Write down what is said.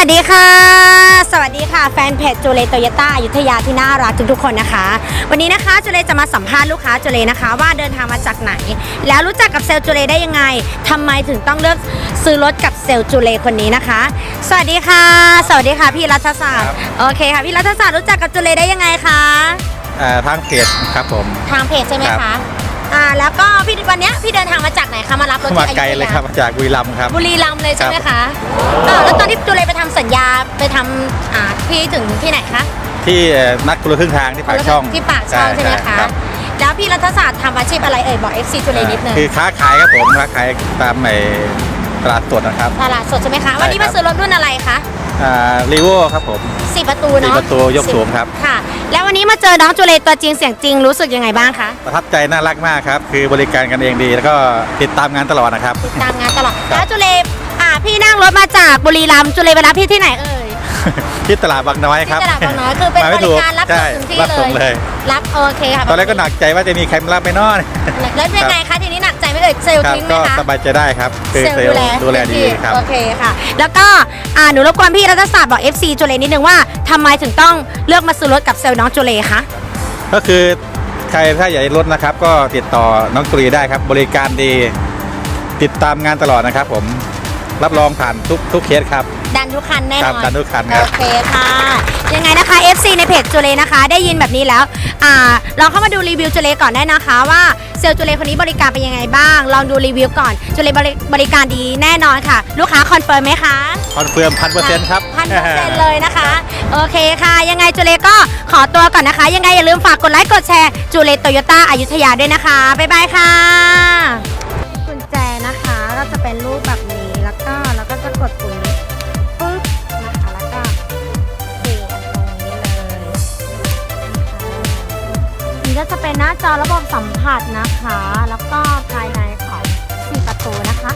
สวัสดีค่ะ สวัสดีค่ะ แฟนเพจจูเลโตโยต้าอยุธยาที่น่ารักทุกๆคนนะคะ วันนี้นะคะจูเลจะมาสัมภาษณ์ลูกค้าจูเลนะคะ ว่าเดินทางมาจากไหน แล้วรู้จักกับเซลล์จูเลได้ยังไงทำไมถึงต้องเลือกซื้อรถกับเซลล์จูเลคนนี้นะคะ สวัสดีค่ะ สวัสดีค่ะพี่รัฐศาสตร์ครับโอเคค่ะพี่รัฐศาสตร์รู้จักกับจูเลได้ยังไงคะเอ่อทางเพจครับผม ทางเพจใช่ไหมครัคะบอ่าแล้วก็พี่วันเนี้ยพี่เดิน ทางมาจากไหนคะมารับรถมาที่อไกลยุธเลยครับมาจากบุรีรัมย์ครับ บุรีรัมย์เลยใช่ไหมครัคะบอ้าวแล้วตอนที่จูเลไปทำสัญญาไปทำอ่าพี่ถึงที่ไหนคะที่เอ่อนัดคนละครึ่งทางที่ปากช่องที่ปากช่องใช่ไหมคะรับแล้วพี่รัฐศาสตร์ทำอาชีพอะไรเอ่ยบอก FC จูเลนิดนึงคือค้าขายครับผมค้าขายตามไอ้ตลาดสดนะครับตลาดสดใช่ไหมคะใช่วันนี้ครัมาบซื้อรถรุ่นอะไรคะ รีโวครับผมสี่ประตูเนาะสี่ประตูยกสูงครับ ค่ะ แล้ววันนี้มาเจอน้องจูเลตัวจริงเสียงจริงรู้สึกยังไงบ้างคะประทับใจน่ารักมากครับ คือบริการกันเองดีแล้วก็ติดตามงานตลอดนะครับ ติดตามงานตลอดครับแล้วจูเลอ่าพี่นั่งรถมาจากบุรีรัมย์จูเลไปรับพี่ที่ไหนเอ่ยที่ตลาดบางน้อยครับที่ตลาดบางน้อยคือเป็นมาบไม่ริถูการรับใช่ส่งถึงที่รับส่งเลเลยยรับโอเคค่ะตอนแรกก็หนักใจว่าจะมีใครมารับไปนอนแล้วเป็นไงคะทีนี้หนักใจไหม่ เอ่ยเซลล์ครับทิ้งไหมก็คะสบายใจได้ครับคือเซลเซล์ลดูล์แลดูแลดีครับ โอเคค่ะ แล้วก็อ่าหนูรบกวนพี่รัฐศาสตร์บอก FC จูเลนิดนึงว่าทำไมถึงต้องเลือกมาซื้อรถกับเซลล์น้องจูเลคะก็คือใครถ้าอยากได้รถนะครับ ก็ติดต่อน้องตรีได้ครับ บริการดี ติดตามงานตลอดนะครับผม รับรองผ่านทุกทุกเคสครับ ดันทุกคันแน่นครัอบนดันทุกคันครับ โอเคค่ะ ยังไงนะคะ FC ในเพจจูเลนะคะ ได้ยินแบบนี้แล้วอ่าลองเข้ามาดูรีวิวจูเลก่อนได้นะคะ ว่าเซลล์จูเลคนนี้บริการเป็นยังไงบ้าง ลองดูรีวิวก่อนจูเลบริบริการดีแน่นอนค่ะ ลูกค้าคอนเฟิร์มไหมคะ คอนเฟิร์มพันเปอร์เซ็นต์ครับ พันเปอร์เซ็นต์เลยนะคะ โอเคค่ะ ยังไงจูเลก็ขอตัวก่อนนะคะ ยังไงอย่าลืมฝากกดไลค์กดแชร์จูเลโตโยต้าอายุทยาด้วยนะคะ บ๊ายบายค่ะ กุญแจนะคะก็จะเป็นรูปแบบนี้ แล้วก็เราก็จะกดปุ่มนี้ปึ๊บนะคะแล้วก็เสียบตรงนี้เลยนี่ก็จะเป็นหน้าจอระบบสัมผัสนะคะ แล้วก็ภายในของสี่ประตูนะคะ